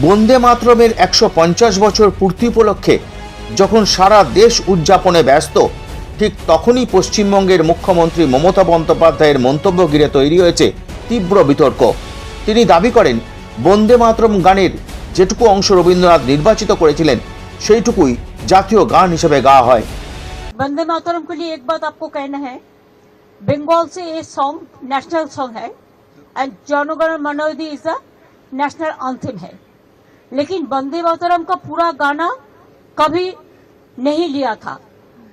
বন্দে মাতরমের একশো পঞ্চাশ বছর পূর্তি উপলক্ষে যখন সারা দেশ উদযাপনে ব্যস্ত ঠিক তখনই পশ্চিমবঙ্গের মুখ্যমন্ত্রী মমতা বন্দ্যোপাধ্যায়ের মন্তব্য ঘিরে তৈরি হয়েছে তীব্র বিতর্ক তিনি দাবি করেন বন্দে মাতরম গানের যেটুকু অংশ রবীন্দ্রনাথ নির্বাচিত করেছিলেন সেইটুকুই জাতীয় গান হিসেবে গাওয়া হয় वंदे मातरम के लिए एक बात आपको कहना है बंगाल से ये सॉन्ग नेशनल सॉन्ग है एंड जनगण मनोदी इज द नेशनल आंथिम है लेकिन वंदे मातरम का पूरा गाना कभी नहीं लिया था।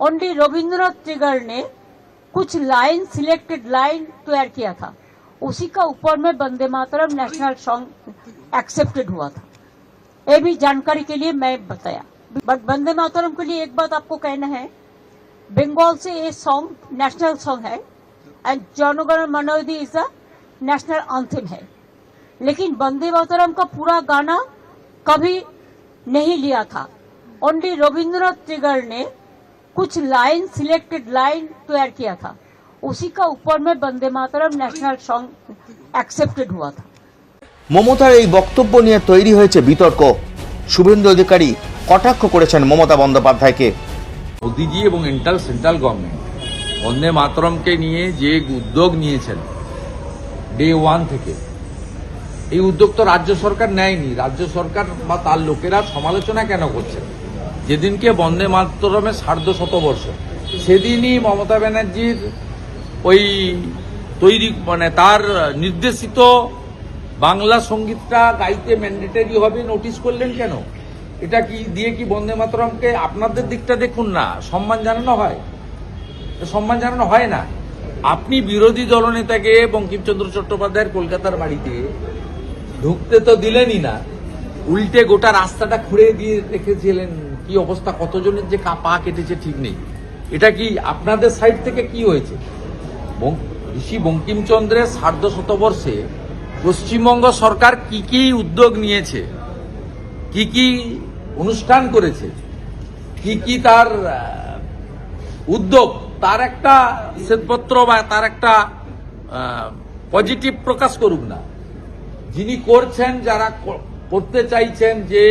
ओनली रविंद्रनाथ टिगर ने कुछ लाइन सिलेक्टेड लाइन तैयार किया था। उसी का ऊपर में Vande Mataram national song accepted हुआ था। ये भी जानकारी के लिए मैं बताया। बट वंदे मातरम के लिए एक बात आपको कहना है, बंगाल से ये सॉन्ग नेशनल सॉन्ग है एंड जनगण मनोदी इज़ द नेशनल आंथिम है। लेकिन वंदे मातरम का पूरा गाना कभी नहीं लिया था ओनली रविंद्रनाथ टिगर ने कुछ लाइन सिलेक्टेड लाइन तैयार किया था उसी का ऊपर में Vande Mataram national song accepted हुआ था মমতার এই বক্তব্য নিয়ে তৈরি হয়েছে বিতর্ক শুভেন্দু অধিকারী কটাক্ষ করেছেন মমতা বন্দ্যোপাধ্যায়কে মোদিজি এবং ইন্টার সেন্ট্রাল গভর্নমেন্ট বন্দে মাতরমকে নিয়ে যে উদ্যোগ নিয়েছেন ডে ওয়ান থেকে এই উদ্যোগ তো রাজ্য সরকার নেয়নি। রাজ্য সরকার বা তার লোকেরা সমালোচনা কেন করছেন যেদিনকে বন্দে মাতরমের সার্ধ শতবর্ষ, সেদিনই মমতা ব্যানার্জির ওই তৈরি মানে তার নির্দেশিত বাংলা সঙ্গীতটা গাইতে ম্যান্ডেটারি হবে নোটিশ করলেন কেন? এটা কি, দিয়ে কি বন্দে মাতরমকে আপনাদের দিকটা দেখুন না? সম্মান জানানো হয়? সম্মান জানানো হয় না। আপনি বিরোধী দলনেতাকে বঙ্কিমচন্দ্র চট্টোপাধ্যায়ের কলকাতার বাড়িতে ঢুকতে তো দিলেনই না। উল্টে গোটা রাস্তাটা খুঁড়ে দিয়ে রেখেছিলেন। কি অবস্থা? কতজনের যে পা কেটেছে ঠিক নেই। এটা কি আপনাদের সাইড থেকে কি হয়েছে? ঋষি বঙ্কিমচন্দ্রের সার্ধ শতবর্ষে পশ্চিমবঙ্গ সরকার কি কি উদ্যোগ নিয়েছে? কি কি অনুষ্ঠান করেছে? কি কি তার উদ্যোগ? তার একটা শ্বেতপত্র বা তার একটা পজিটিভ প্রকাশ করুক না। যিনি করছেন, যারা করতে চাইছেন যে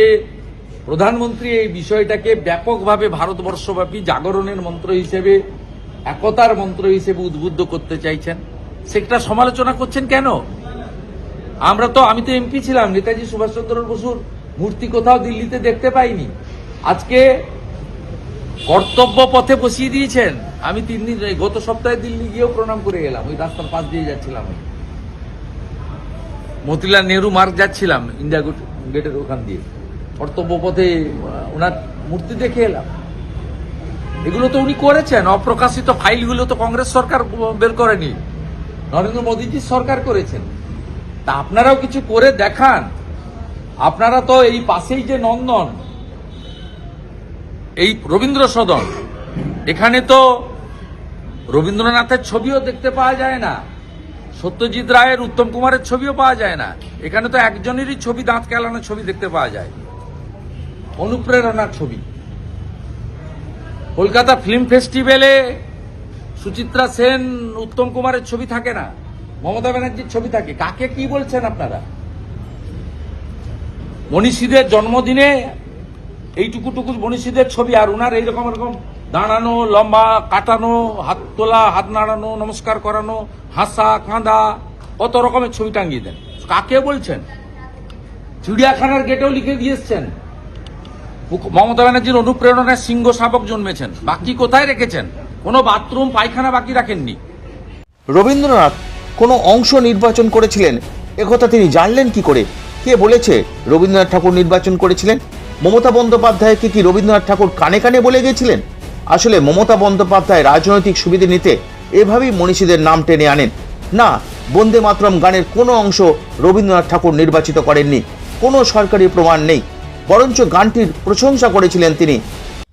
প্রধানমন্ত্রী এই বিষয়টাকে ব্যাপকভাবে ভারতবর্ষব্যাপী জাগরণের মন্ত্র হিসেবে, একতার মন্ত্র হিসেবে উদ্বুদ্ধ করতে চাইছেন সেটা সমালোচনা করছেন কেন? আমরা তো, আমি তো এমপি ছিলাম, নেতাজি সুভাষচন্দ্র বসুর মূর্তি কোথাও দিল্লিতে দেখতে পাইনি। আজকে কর্তব্য পথে বসিয়ে দিয়েছেন। আমি তিন দিন গত সপ্তাহে দিল্লি গিয়েও প্রণাম করে এলাম, ওই রাস্তার পাশ দিয়ে যাচ্ছিলাম। মতিলাল নেহরু মার্গ যাচ্ছিলাম, ইন্ডিয়া গেট- গেটের ওখান দিয়ে। কর্তব্য পথে ওনার মূর্তি দেখে এলাম। এগুলো তো উনি করেছেন, অপ্রকাশিত ফাইলগুলো তো কংগ্রেস সরকার বের করেনি। নরেন্দ্র মোদীজি সরকার করেছেন। তা আপনারাও কিছু করে দেখান। আপনারা তো এই পাশেই যে নন্দন, এই রবীন্দ্র সদন, এখানে তো রবীন্দ্রনাথের ছবিও দেখতে পাওয়া যায় না। সত্যজিৎ রায়ের উত্তম কুমারের ছবিও পাওয়া যায় না। এখানে তো একজনেরই ছবি, দাঁত কেলানোর ছবি দেখতে পাওয়া যায়। অনুপ্রেরণার ছবি। কলকাতা ফিল্ম ফেস্টিভ্যালে সুচিত্রা সেন, উত্তম কুমারের ছবি থাকে না। মমতা ব্যানার্জির ছবি থাকে। কাকে কি বলছেন আপনারা? মনীষীদের জন্মদিনে এইটুকুটুকু মনীষীদের ছবি আর ওনার এইরকম এরকম দাঁড়ানো, লম্বা, কাটানো, হাত তোলা, হাত নাড়ানো, নমস্কার করানো, হাসা, কাঁদা, কত রকমের ছবি টাঙ্গিয়ে দেন। কাকে বলছেন? চিড়িয়াখানার গেটেও লিখে দিয়েছেন মুখ- মমতা ব্যানার্জির অনুপ্রেরণায় সিংহ শাবক জন্মেছেন। বাকি কোথায় রেখেছেন? কোনো বাথরুম, পায়খানা বাকি রাখেননি। রবীন্দ্রনাথ কোনো অংশ নির্বাচন করেছিলেন? একথা তিনি জানলেন কি করে? কে বলেছে রবীন্দ্রনাথ ঠাকুর নির্বাচন করেছিলেন? মমতা বন্দ্যোপাধ্যায়কে কি রবীন্দ্রনাথ ঠাকুর কানে কানে বলে গিয়েছিলেন আসলে মমতা বন্দ্যোপাধ্যায় রাজনৈতিক সুবিধে নিতে এভাবেই মনীষীদের নাম টেনে আনেন। না, বন্দে মাতরম গানের কোনো অংশ রবীন্দ্রনাথ ঠাকুর নির্বাচিত করেননি। কোনো সরকারি প্রমাণ নেই। বরঞ্চ গানটির প্রশংসা করেছিলেন তিনি।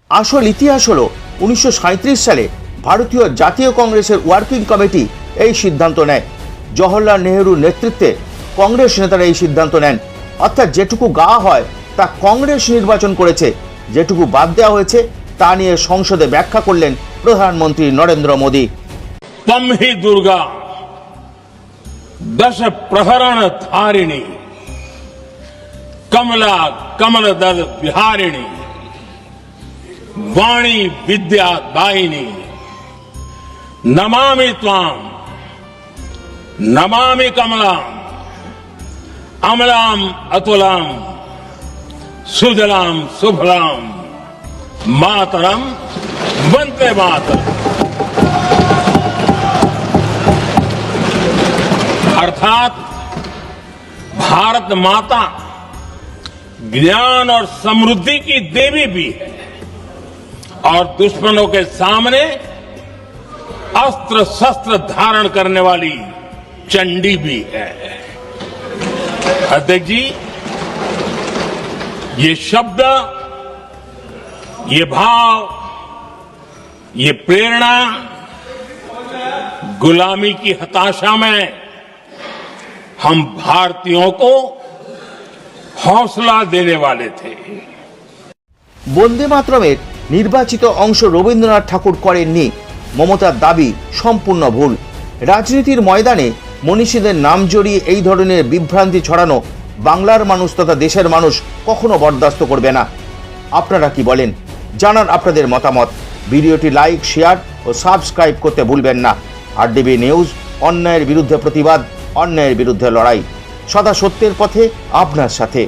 আসল ইতিহাস হল উনিশশো সালে ভারতীয় জাতীয় কংগ্রেসের ওয়ার্কিং কমিটি এই সিদ্ধান্ত নেয়। জওহরলাল নেহরুর নেতৃত্বে কংগ্রেস নেতারা এই সিদ্ধান্ত নেন। অর্থাৎ যেটুকু গা হয় তা কংগ্রেস নির্বাচন করেছে। যেটুকু বাদ দেওয়া হয়েছে তা নিয়ে সংসদে ব্যাখ্যা করলেন প্রধানমন্ত্রী নরেন্দ্র মোদী तम ही दुर्गा दश प्रहरण धारिणी कमला कमल दल बिहारिणी वाणी विद्या दायिनी नमामि त्वाम नमामि कमलाम अमलाम अतुलाम सुजलाम सुफलाम मातरम, वंदे मातरम। अर्थात, भारत माता ज्ञान और समृद्धि की देवी भी है। और दुश्मनों के सामने अस्त्र शस्त्र धारण करने वाली चंडी भी है। अध्यक्ष जी, ये शब्द ये भाव ये प्रेरणा गुलामी की हताशा में हम भारतीयों को हौसला देने वाले थे বন্দে মাতরমের নির্বাচিত অংশ রবীন্দ্রনাথ ঠাকুর করেননি মমতার দাবি সম্পূর্ণ ভুল রাজনীতির ময়দানে মনীষীদের নাম জড়িয়ে এই ধরনের বিভ্রান্তি ছড়ানো বাংলার মানুষ তথা দেশের মানুষ কখনো বরদাস্ত করবে না আপনারা কি বলেন জানান আপনাদের মতামত। ভিডিওটি লাইক, শেয়ার ও সাবস্ক্রাইব করতে ভুলবেন না। আর ডিবি নিউজ, অন্যায়ের বিরুদ্ধে প্রতিবাদ, অন্যায়ের বিরুদ্ধে লড়াই। সদা সত্যের পথে আপনার সাথে।